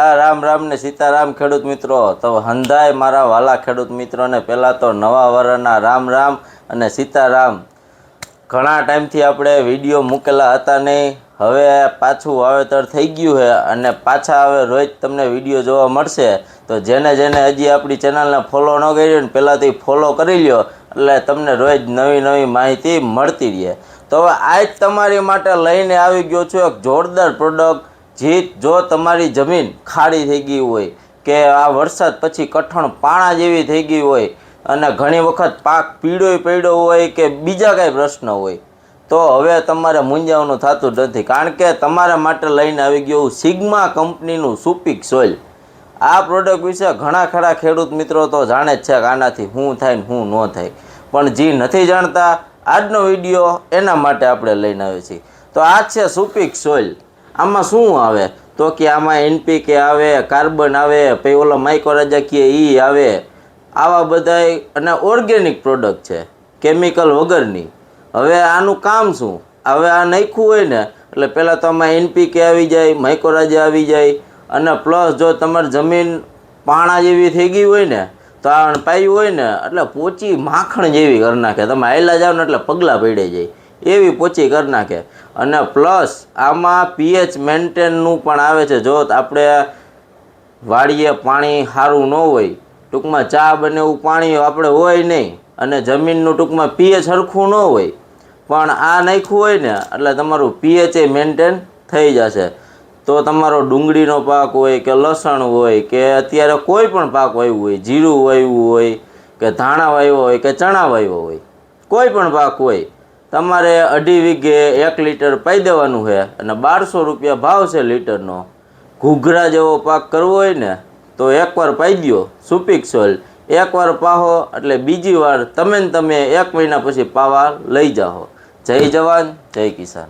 આ રામ રામ ને સીતારામ ખેડૂત મિત્રો. તો હંધાય મારા વાલા ખેડૂત મિત્રોને પહેલાં તો નવા વરના રામ રામ અને સીતારામ. ઘણા ટાઈમથી આપણે વીડિયો મૂકેલા હતા નહીં. હવે પાછું વાવેતર થઈ ગયું છે અને પાછા હવે રોજ તમને વીડિયો જોવા મળશે. તો જેને જેને હજી આપણી ચેનલને ફોલો ન કરી ને પહેલાંથી ફોલો કરી લ્યો. એટલે તમને રોજ નવી નવી માહિતી મળતી રહે. તો હવે આજ તમારી માટે લઈને આવી ગયો છું એક જોરદાર પ્રોડક્ટ જીત જો તમારી જમીન ખાડી થઈ ગઈ હોય કે આ વરસાદ પછી કઠણ પાણા જેવી થઈ ગઈ હોય અને ઘણી વખત પાક પીળો પડ્યો હોય કે બીજા કાંઈ પ્રશ્ન હોય, તો હવે તમારે મૂંઝાવાનું થતું જ નથી. કારણ કે તમારા માટે લઈને આવી ગયું સિગ્મા કંપનીનું સુપિક સોઇલ. આ પ્રોડક્ટ વિશે ઘણા ખરા ખેડૂત મિત્રો તો જાણે જ છે કે આનાથી શું થાય ને શું ન થાય. પણ જે નથી જાણતા, આજનો વીડિયો એના માટે આપણે લઈને આવ્યો છીએ. તો આ છે સુપિક સોઇલ. આમાં શું આવે? તો કે આમાં એનપીકે આવે કાર્બન આવે, પછી ઓલા માઇક્રોરાજા કે ઈ આવે. આવા બધાય અને ઓર્ગેનિક પ્રોડક્ટ છે કેમિકલ વગરની. હવે આનું કામ શું? હવે આ નાખ્યું હોય ને, એટલે પહેલાં તો આમાં એનપીકે આવી જાય માઇકોરાજા આવી જાય, અને પ્લસ જો તમારી જમીન પાણા જેવી થઈ ગઈ હોય ને, તો આ પાયું હોય ને, એટલે પોચી માખણ જેવી કરી નાખે. તમે આયલા જાઓ ને એટલે પગલાં પડી જાય. એવી પોચી કરી નાખે. અને પ્લસ આમાં પીએચ મેન્ટેનનું પણ આવે છે. જો આપણે વાડીએ પાણી સારું ન હોય, ટૂંકમાં ચા બને એવું પાણી આપણે હોય નહીં, અને જમીનનું ટૂંકમાં પીએચ સરખું ન હોય, પણ આ નાખ્યું હોય ને, એટલે તમારું પીએચ એ મેન્ટેન થઈ જશે. તો તમારો ડુંગળીનો પાક હોય કે લસણ હોય કે અત્યારે કોઈ પણ પાક વાવ્યું હોય, જીરું વાવ્યું હોય, કે ધાણા વાવ્યો હોય કે ચણા વાવ્યો હોય, કોઈ પણ પાક હોય તમારે અઢી વીઘે એક લીટર પાઈ દેવાનું છે અને બારસો રૂપિયા ભાવ છે લીટરનો. ઘૂઘરા જેવો પાક કરવો હોય ને, તો એકવાર પાઈ દો સુપીક સોઇલ એકવાર પાહો, એટલે બીજી વાર તમે ને તમે એક મહિના પછી પાવા લઈ જાઓ. જય જવાન, જય કિસાન.